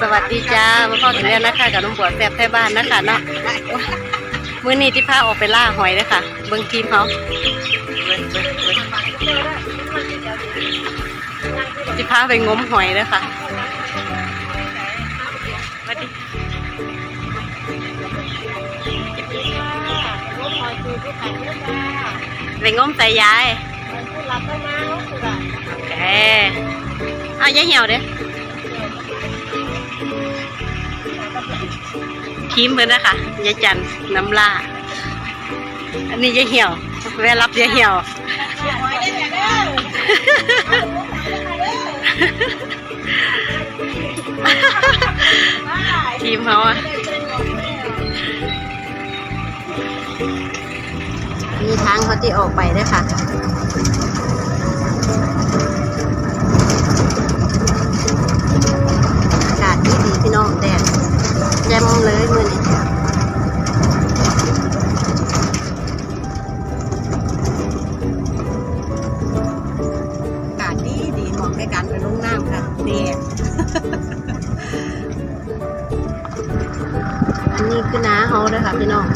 สวัสดีจ้ามาพ่อกันแล้วนะคะกับน้องบัวแซ่บแท่บ้านนะคะเนาะมื้อนี้ที่พาออกไปล่าหอยเลยค่ะ เบิ่งทีมเขาที่พาไปงมหอยเลยค่ะสวัสดีไปงมใส่ยายโอเคเอายายเหี่ยวเด้อ ทีมเพิ่นนะคะยายจันน้ำล่าอันนี้ยายเหี่ยวแวะรับยายเหี่ยวทีมเขาอะมีทางเขาที่ออกไปด้วยค่ะ อากาศดีดีๆ พี่น้องแดดแจ่มเลยมือนี้อากาศดีดีเหมาะในการไปลงน้ำค่ะแดดอันนี้คือน้าเขาเด้อค่ะพี่น้อง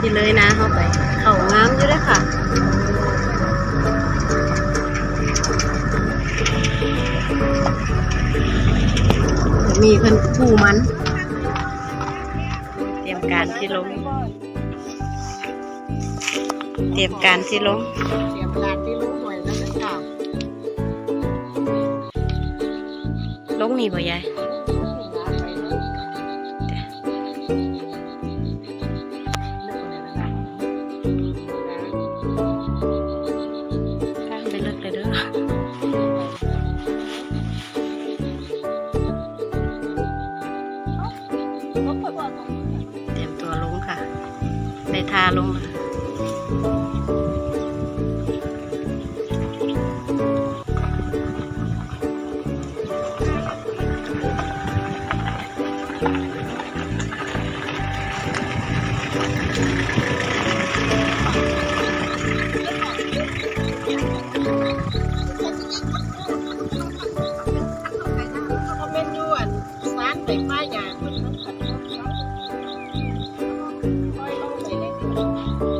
ที่เลยน้าเขาไป เขางามอยู่เด้วยค่ะ มีเพิ่นผู้มัน เตรียมการที่ลง เตรียมการที่ลง เตรียมการที่รู้หน่วยแล้วนะค่ะลงนี่บ่ยาย 嗯。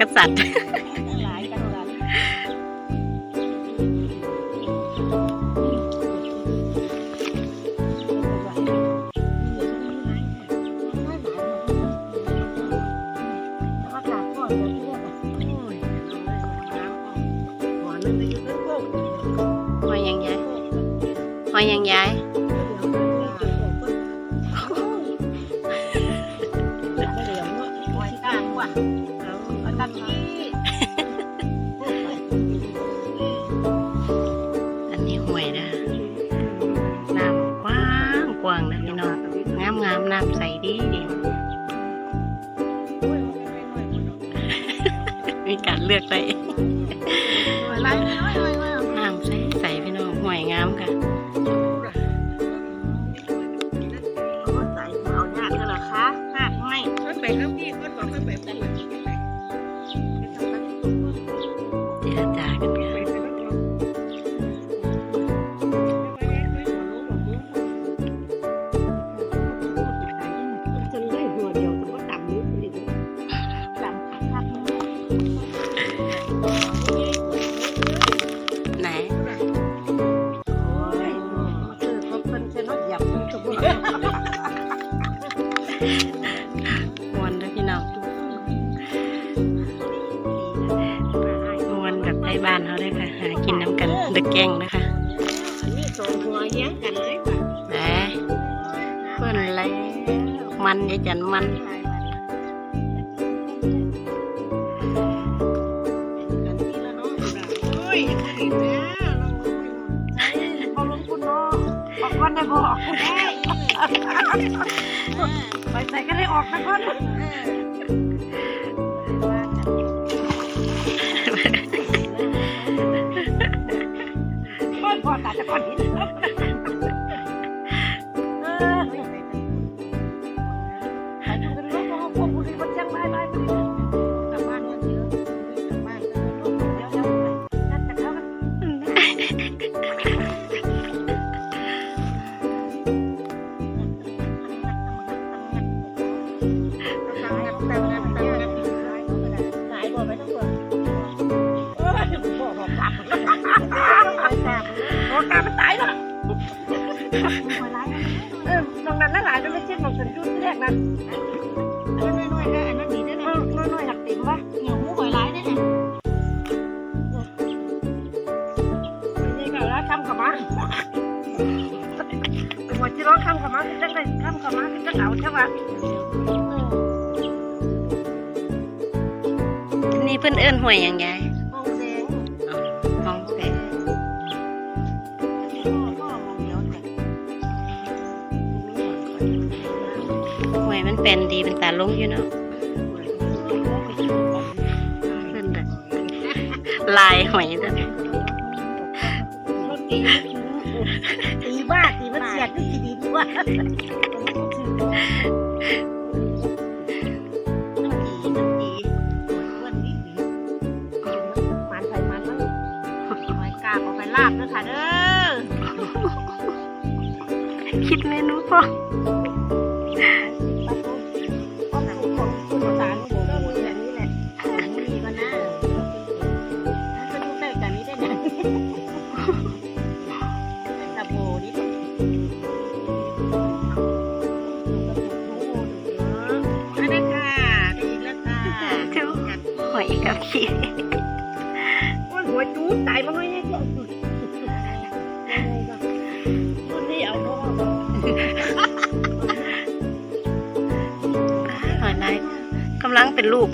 กษัตริย์ทั้งหลายกันกันหอยยังยายหอยยังยาย วนด้วยพี่น้องมวนกับไทยบ้านเขาด้วยค่ะ หากินน้ำกันดึกแกงนะคะนี่สองหัวแย้งกันเลยค่ะแหมเพื่อนอะไรมันยัยจันมันวันาะอได้บอก คุณไปใส่ก็ได้ออกนะก่อนก้อนพอตาจะก้อนหิน ดีด้วยนะน้อยๆหนักเต็มวะเหนียวหมูหอยหลายได้เนี่ยนี่ก็แล้วคำกับมาหัวจิโร่คำกับมาจังได้คำกับมาจังเอาใช่ปะนี่เพื่อนเอิ้นหวยอย่างไงมองแสงมองแปะพ่อมองเดียวเนี่ยหวยมันเป็นดีเป็นตาลงอยู่เนาะ หอยเด้อตีตีบ้าตีมันเสียดที่ดีดีว่า หอยกับขี้โอ้ยหัวจู๊ตายมาเลยเนี่ยรุ่นนี้เอาพ่อหอยลายกำลังเป็นลูก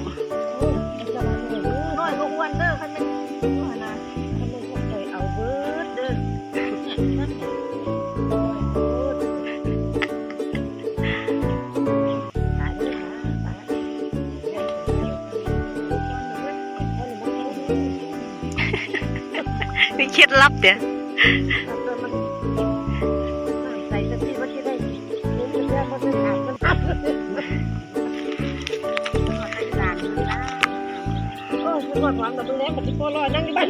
ล็ดลับเดี๋ยวใส่สติว่าที่ได้ลุ้มจะแย่เพราจะขาดมันโอ้ยคุณกดหวังกับมึงแล้วกับพี่โคลอนั่งอยู่บ้าน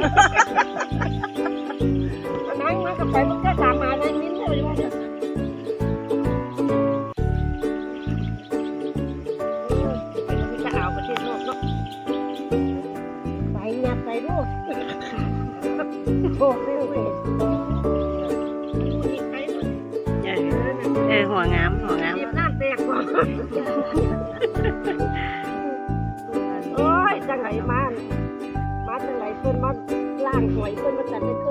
มาล่างหอยเพื่อนมาจัดในเค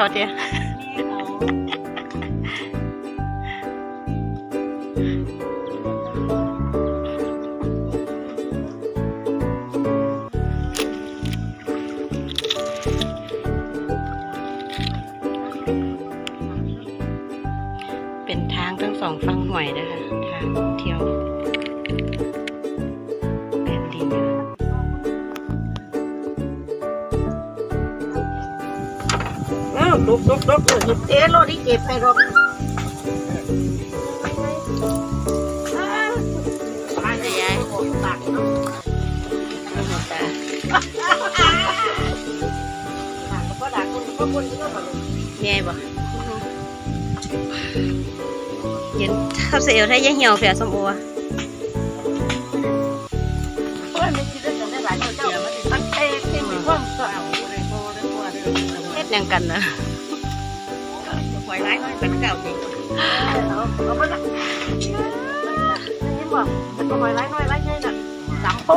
เขาเดียวเป็นทางทั้งสองฝั่งหวยนะคะ ลุกลุกลุกหยิบเจ๊โลดที่เก็บไปรบมาเลยยายตักเนาะม่หมดตาตักก็ดักคนก็คนก็แง่บ่เย็นทับเสียวถ้ยังเหี่ยวเผียสมโอ งกันนะหอยร้ายน้อยเป็นเก่าจริงเอาเอาไปละนี่บอกหอยร้ายน้อยร้ายใหญ่น่ะสามโป้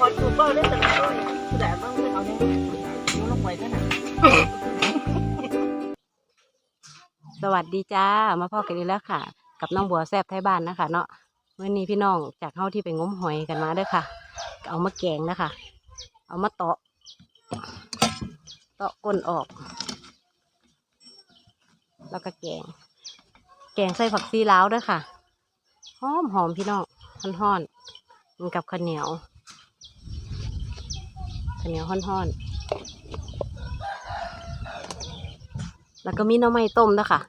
หอยจูบเบอร์ได้แต่ละตัวแต่ต้องเป็นเอาเนี่ยยูลงไปแค่ไหนสวัสดีจ้า มาพ่อกันอีกแล้วค่ะ กับน้องบัวแซบไทยบ้านนะคะ เนาะเมื่อนี้พี่น้องจากเฮาที่ไปงมหอยกันมาด้อค่ะ เอามาแกงนะคะ เอามาเตาะ เตาะก้นออก แล้วก็แกง แกงใส่ผักซีล้าวด้วยค่ะ หอมหอมพี่น้องห่อนๆมันกับข้าวเหนียวข้าวเหนียวห่อนๆแล้วก็มีหน้ำไม้ต้มด้วยค่ะ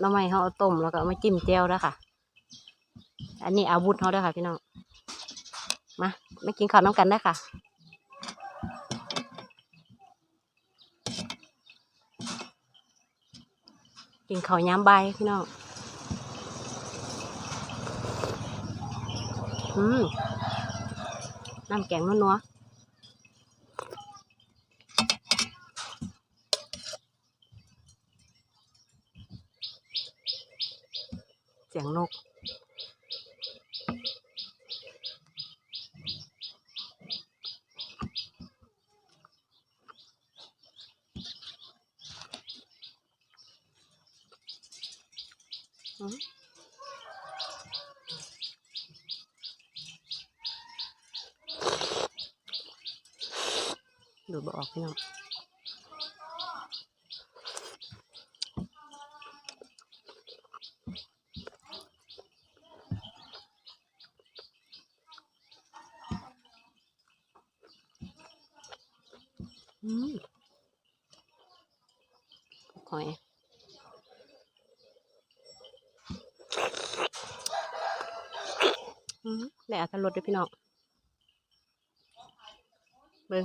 หน้ำไม้เขาเอาต้มแล้วก็เอามาจิ้มแจ่วด้วยค่ะ อันนี้อาวุธเขาด้วยค่ะพี่น้อง มาไม่กินข้าวน้ำกันได้ค่ะ กินข้าวยามใบพี่น้องอืมน้ำแกงนัวๆเสียงนก อืม ดูดบออกพี่น้องหอยอืมได้อัตรสด้วยพี่น้องเบิ้ง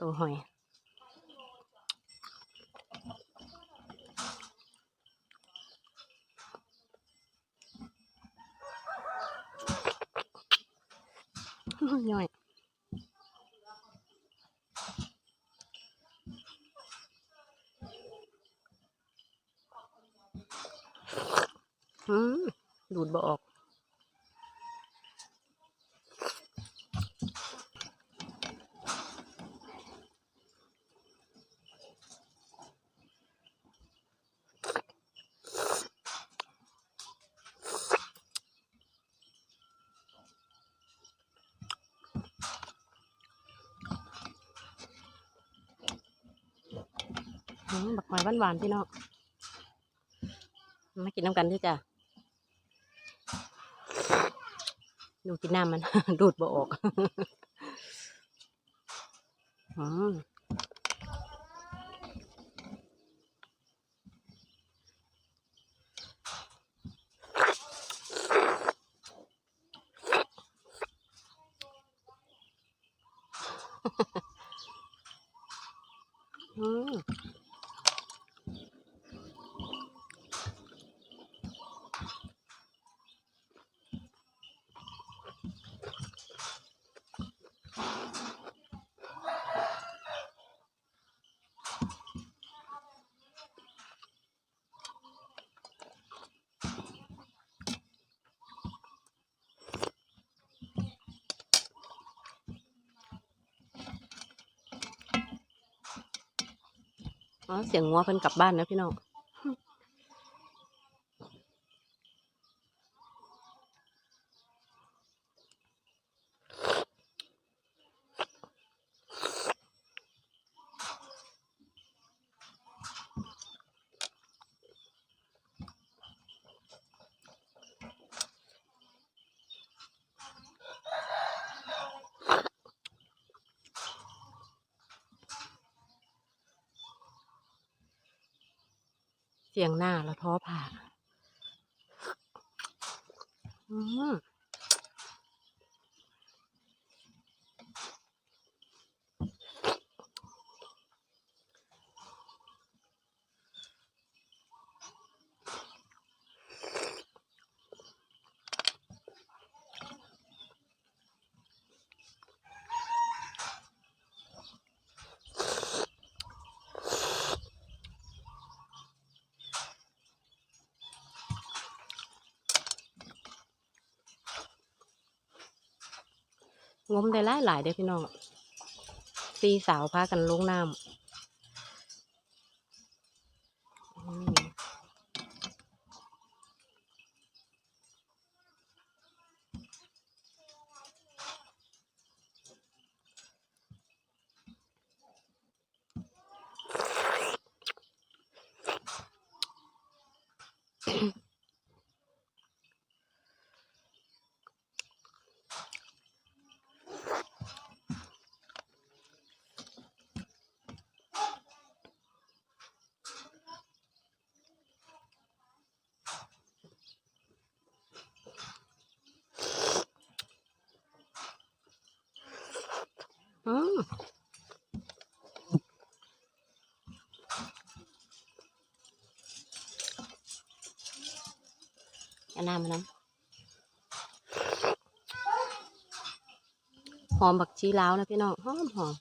ตัวหอย ย่อย อืมดูดบ่ออก อืม บักหอยหวานๆพี่น้องมากินน้ำกันด้วยจ้ะดูกินน้ำมัน ดูดบ่ออกอืมอืม เสียงงัวเพิ่นกลับบ้านนะพี่น้อง เสียงหน้าแล้วท้อผ่า อืม งมได้หลายหลายเด้อพี่น้องตีสาวพากันลงน้ำอืมอืมเอาน้ำมาน้ำหอมบักชีลาวนะพี่น้องหอมหอม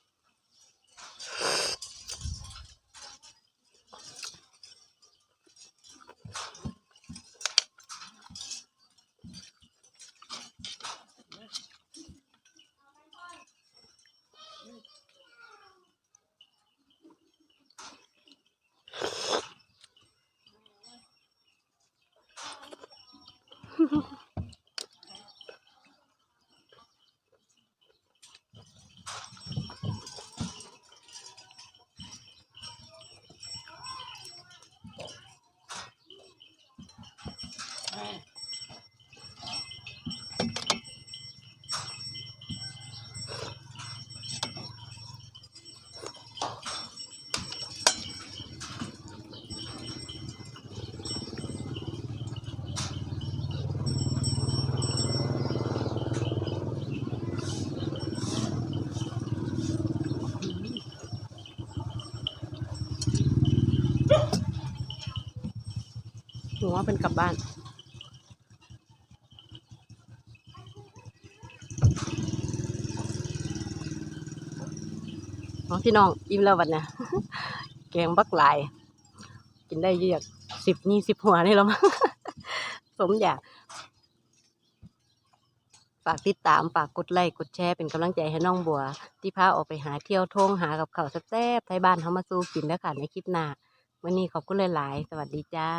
ว่าเป็นกลับบ้านอ๋อพี่น้องอิ่มแล้ววันเนี้ยแกงบักหลาย กินได้เยอะสิบนี่สิบหัวนี่แล้วมั้งสมอยาก ฝากติดตาม ฝากกดไลค์กดแชร์เป็นกำลังใจให้น้องบัว ที่พาออกไปหาเที่ยวท่องหากับเขาแซ่บไทยบ้านเขามาสู้กินแล้วค่ะในคลิปหน้าวันนี้ขอบคุณหลาย ๆ สวัสดีจ้า